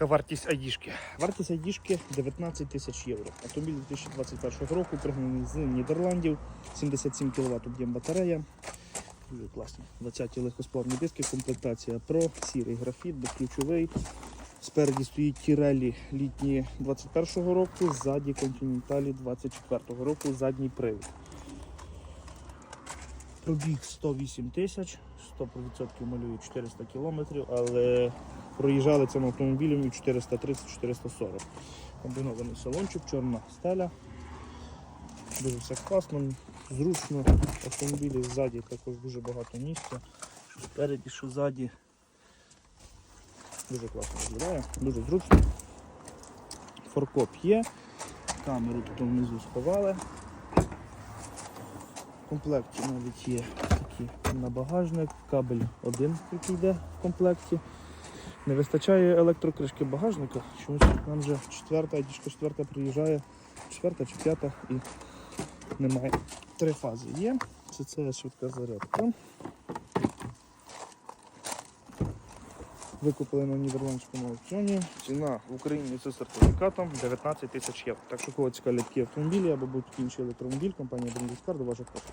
Вартість айдішки. Вартість айдішки 19 тисяч євро. Автомобіль 2021 року, пригнаний з Нідерландів, 77 кВт об'єм батарея. Дуже класні. 20 легкосплавні диски, комплектація Pro, сірий графіт, безключовий. Спереді стоїть Тірелі літні 21 року, ззаді континенталі 24 року, задній привід. Пробіг 108 тисяч, 100% малює 400 кілометрів, але проїжджали цим автомобілем і 430-440. Комбінований салончик, чорна стеля. Дуже все класно, зручно. Автомобілі ззаді також дуже багато місця. Що спереді, що ззаді. Дуже класно виглядає, дуже зручно. Форкоп є. Камеру тут внизу сховали. В комплекті навіть є такий на багажник, кабель один, який йде в комплекті. Не вистачає електрокришки багажника. Чомусь нам вже четверта, діжка четверта приїжджає, четверта чи п'ята і немає. Три фази є. Це, це швидка зарядка. Викупили на нідерландському аукціоні. Ціна в Україні з сертифікатом 19 тисяч євро. Так що кого цікавлять автомобілі або будь-який інший електромобіль, компанія Бріндіскар до ваших послуг.